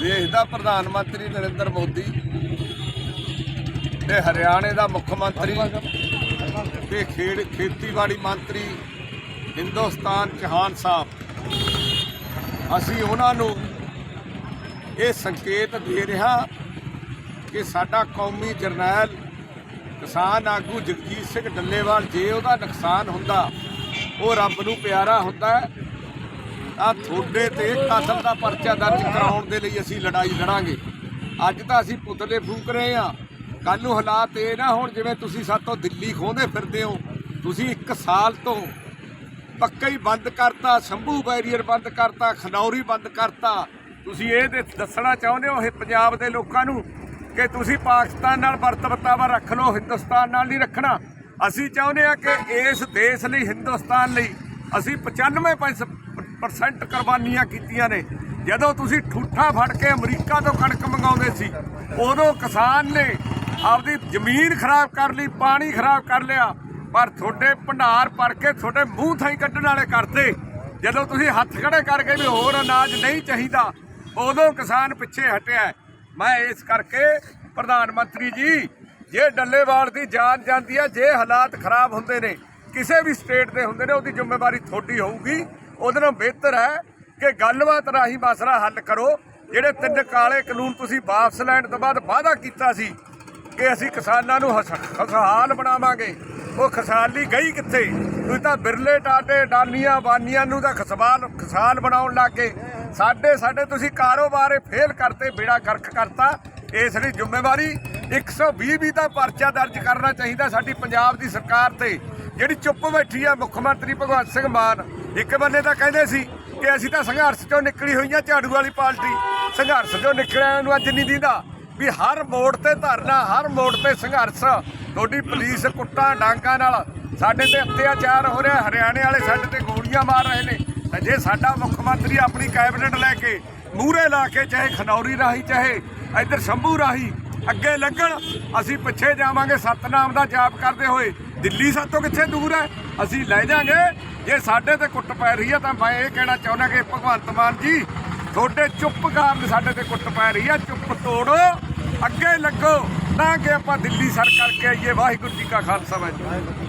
ਦੇਸ਼ ਦਾ ਪ੍ਰਧਾਨ ਮੰਤਰੀ ਨਰਿੰਦਰ ਮੋਦੀ ਤੇ ਹਰਿਆਣੇ ਦਾ ਮੁੱਖ ਮੰਤਰੀ ਤੇ ਖੇਡ ਖੇਤੀਬਾੜੀ ਮੰਤਰੀ ਹਿੰਦੁਸਤਾਨ ਚੌਹਾਨ ਸਾਹਿਬ। ਅਸੀਂ ਉਹਨਾਂ ਨੂੰ ਇਹ ਸੰਕੇਤ ਦੇ ਰਿਹਾ ਕਿ ਸਾਡਾ ਕੌਮੀ ਜਰਨੈਲ ਕਿਸਾਨ ਆਗੂ ਜਗਜੀਤ ਸਿੰਘ ਡੱਲੇਵਾਲ, ਜੇ ਉਹਦਾ ਨੁਕਸਾਨ ਹੁੰਦਾ, ਉਹ ਰੱਬ ਨੂੰ ਪਿਆਰਾ ਹੁੰਦਾ ਆ ਤੁਹਾਡੇ ਤੇ ਕਤਲ ਦਾ ਪਰਚਾ ਦਰਜ ਕਰਾਉਣ ਦੇ ਲਈ ਅਸੀਂ ਲੜਾਈ ਲੜਾਂਗੇ। ਅੱਜ ਤਾਂ ਅਸੀਂ ਪੁਤਲੇ ਫੂਕ ਰਹੇ ਆ ਕੱਲ ਨੂੰ ਹਾਲਾਤ ਇਹ ਨਾ ਹੁਣ ਜਿਵੇਂ ਤੁਸੀਂ ਸਾਤੋਂ ਦਿੱਲੀ ਖੋਹਦੇ ਫਿਰਦੇ ਹੋ। ਤੁਸੀਂ 1 ਸਾਲ ਤੋਂ ਪੱਕਾ ਹੀ ਬੰਦ ਕਰਤਾ, ਸ਼ੰਭੂ ਬੈਰੀਅਰ ਬੰਦ ਕਰਤਾ, ਖਨੌਰੀ ਬੰਦ ਕਰਤਾ। ਤੁਸੀਂ ਇਹ ਤੇ ਦੱਸਣਾ ਚਾਹੁੰਦੇ ਹੋ ਇਹ ਪੰਜਾਬ ਦੇ ਲੋਕਾਂ ਨੂੰ ਕਿ ਤੁਸੀਂ ਪਾਕਿਸਤਾਨ ਨਾਲ ਵਰਤਵਤਾਵਾ ਰੱਖ ਲਓ, ਹਿੰਦੁਸਤਾਨ ਨਾਲ ਨਹੀਂ ਰੱਖਣਾ। ਅਸੀਂ ਚਾਹੁੰਦੇ ਆ ਕਿ ਇਸ ਦੇਸ਼ ਲਈ, ਹਿੰਦੁਸਤਾਨ ਲਈ ਅਸੀਂ 95% ਕੁਰਬਾਨੀਆਂ ਕੀਤੀਆਂ ਨੇ। ਜਦੋਂ ਤੁਸੀਂ ਠੂਠਾ ਫੜ ਕੇ ਅਮਰੀਕਾ ਤੋਂ ਕਣਕ ਮੰਗਾਉਂਦੇ ਸੀ, ਉਦੋਂ ਕਿਸਾਨ ਨੇ ਆਪਦੀ ਜ਼ਮੀਨ ਖਰਾਬ ਕਰ ਲਈ, ਪਾਣੀ ਖਰਾਬ ਕਰ ਲਿਆ, ਪਰ ਤੁਹਾਡੇ ਭੰਡਾਰ ਭਰ ਕੇ ਤੁਹਾਡੇ ਮੂੰਹ ਥਾਈ ਕੱਢਣ ਵਾਲੇ ਕਰਤੇ ਜਦੋਂ ਤੁਸੀਂ ਹੱਥ ਖੜੇ ਕਰਕੇ ਵੀ ਹੋਰ ਅਨਾਜ ਨਹੀਂ ਚਾਹੀਦਾ, ਉਦੋਂ ਕਿਸਾਨ ਪਿੱਛੇ ਹਟਿਆ। ਮੈਂ ਇਸ ਕਰਕੇ ਪ੍ਰਧਾਨ ਮੰਤਰੀ ਜੀ, ਜੇ ਡੱਲੇਵਾਲ ਦੀ ਜਾਨ ਜਾਂਦੀ ਹੈ, ਜੇ ਹਾਲਾਤ ਖਰਾਬ ਹੁੰਦੇ ਨੇ, ਕਿਸੇ ਵੀ ਸਟੇਟ ਦੇ ਹੁੰਦੇ ਨੇ, ਉਹਦੀ ਜ਼ਿੰਮੇਵਾਰੀ ਤੁਹਾਡੀ ਹੋਊਗੀ। ਉਹਦੇ ਨਾਲੋਂ ਬਿਹਤਰ ਹੈ ਕਿ ਗੱਲਬਾਤ ਰਾਹੀਂ ਮਸਲਾ ਹੱਲ ਕਰੋ। ਜਿਹੜੇ ਤਿੰਨ ਕਾਲੇ ਕਾਨੂੰਨ ਤੁਸੀਂ ਵਾਪਸ ਲੈਣ ਤੋਂ ਬਾਅਦ ਵਾਅਦਾ ਕੀਤਾ ਸੀ ਕਿ ਅਸੀਂ ਕਿਸਾਨਾਂ ਨੂੰ ਹਸ- ਖੁਸ਼ਹਾਲ ਬਣਾਵਾਂਗੇ। ਉਹ ਖੁਸ਼ਹਾਲੀ ਗਈ ਕਿੱਥੇ? ਤੁਸੀਂ ਤਾਂ ਬਿਰਲੇ ਟਾਟੇ ਡਾਨੀਆਂ ਬਾਨੀਆਂ ਨੂੰ ਤਾਂ ਖਸਵਾਲ ਖੁਸ਼ਹਾਲ ਬਣਾਉਣ ਲੱਗੇ ਸਾਡੇ ਸਾਡੇ ਤੁਸੀਂ ਕਾਰੋਬਾਰ ਫੇਲ ਕਰਤੇ, ਬੇੜਾ ਗਰਕ ਕਰਤਾ। ਇਸ ਲਈ ਜ਼ਿੰਮੇਵਾਰੀ 120 ਵੀ ਦਾ ਪਰਚਾ ਦਰਜ ਕਰਨਾ ਚਾਹੀਦਾ ਸਾਡੀ ਪੰਜਾਬ ਦੀ ਸਰਕਾਰ ਤੇ। ਜਿਹੜੀ ਚੁੱਪ ਬੈਠੀ ਆ ਮੁੱਖ ਮੰਤਰੀ ਭਗਵੰਤ ਸਿੰਘ ਮਾਨ, ਇੱਕ ਬੰਨੇ ਤਾਂ ਕਹਿੰਦੇ ਸੀ ਕਿ ਅਸੀਂ ਤਾਂ ਸੰਘਰਸ਼ ਚੋਂ ਨਿਕਲੀ ਹੋਈਆਂ ਝਾੜੂ ਵਾਲੀ ਪਾਰਟੀ। ਸੰਘਰਸ਼ ਚੋਂ ਨਿਕਲਿਆ ਨੂੰ ਅੱਜ ਨਹੀਂ ਦਿੰਦਾ। ਵੀ ਹਰ ਮੋੜ ਤੇ ਧਰਨਾ, ਹਰ ਮੋੜ ਤੇ ਸੰਘਰਸ਼, ਤੁਹਾਡੀ ਪੁਲਿਸ ਕੁੱਟਾਂ ਡਾਂਕਾਂ ਨਾਲ ਸਾਡੇ ਤੇ ਅਤਿਆਚਾਰ ਹੋ ਰਿਹਾ, ਹਰਿਆਣੇ ਵਾਲੇ ਸਾਡੇ ਤੇ ਗੋਲੀਆਂ ਮਾਰ ਰਹੇ ਨੇ। ਤਾਂ ਜੇ ਸਾਡਾ ਮੁੱਖ ਮੰਤਰੀ ਆਪਣੀ ਕੈਬਨਿਟ ਲੈ ਕੇ ਮੂਹਰੇ ਲਾ ਕੇ ਚਾਹੇ ਖਨੌਰੀ ਰਾਹੀਂ, ਚਾਹੇ ਇੱਧਰ ਸ਼ੰਭੂ ਰਾਹੀਂ ਅੱਗੇ ਲੱਗਣ ਅਸੀਂ ਪਿੱਛੇ ਜਾਵਾਂਗੇ, ਸਤਨਾਮ ਦਾ ਜਾਪ ਕਰਦੇ ਹੋਏ। ਦਿੱਲੀ ਸਾਤੋਂ ਕਿੱਥੇ ਦੂਰ ਹੈ? ਅਸੀਂ ਲੈ ਜਾਾਂਗੇ। ਜੇ ਸਾਡੇ ਤੇ ਕੁੱਟ ਪੈ ਰਹੀ ਹੈ ਤਾਂ ਮੈਂ ਇਹ ਕਹਿਣਾ ਚਾਹੁੰਦਾ ਕਿ ਭਗਵੰਤ ਮਾਨ ਜੀ, ਤੁਹਾਡੇ ਚੁੱਪ ਕਾਰਨ ਸਾਡੇ ਤੇ ਕੁੱਟ ਪੈ ਰਹੀ ਹੈ। ਚੁੱਪ ਤੋੜੋ, ਅੱਗੇ ਲੱਗੋ ਤਾਂ ਕਿ ਆਪਾਂ ਦਿੱਲੀ ਸਰ ਕਰਕੇ ਆਈਏ। ਵਾਹਿਗੁਰੂ ਜੀ ਕਾ ਖਾਲਸਾ, ਵਾਹਿਗੁਰੂ